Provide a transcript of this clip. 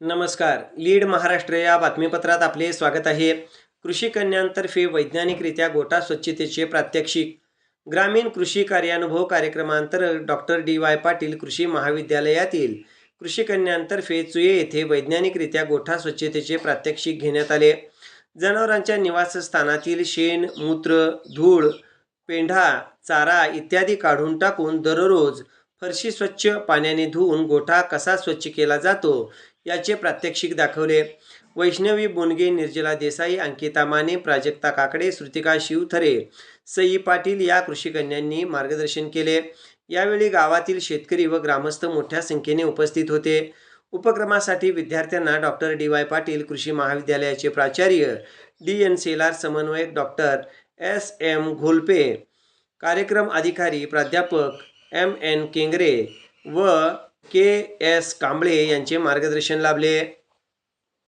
नमस्कार. लीड महाराष्ट्र या बातमीपत्रात आपले स्वागत आहे. कृषी कन्यांतर्फे वैज्ञानिकरित्या गोठा स्वच्छतेचे प्रात्यक्षिक. ग्रामीण कृषी कार्यानुभव कार्यक्रमांतर्गत डॉक्टर डी वाय पाटील कृषी महाविद्यालयातील कृषी कन्यांतर्फे चुये येथे वैज्ञानिकरित्या गोठा स्वच्छतेचे प्रात्यक्षिक घेण्यात आले. जनावरांच्या निवासस्थानातील शेण मूत्र धूळ पेंढा चारा इत्यादी काढून टाकून दररोज फरशी स्वच्छ पाण्याने धुवून गोठा कसा स्वच्छ केला जातो याचे प्रात्यक्षिक दाखवले. वैष्णवी बोनगे निर्जला देसाई अंकिता माने प्राजक्ता काकडे श्रुतिका शिवथरे सई पाटील या कृषीकन्यांनी मार्गदर्शन केले. यावेळी गावातील शेतकरी व ग्रामस्थ मोठ्या संख्येने उपस्थित होते. उपक्रमासाठी विद्यार्थ्यांना डॉक्टर डी वाय पाटील कृषी महाविद्यालयाचे प्राचार्य डी एन सेलार समन्वयक डॉक्टर एस एम घोलपे कार्यक्रम अधिकारी प्राध्यापक एम एन केंगरे व के एस कांबळे यांचे मार्गदर्शन लाभले.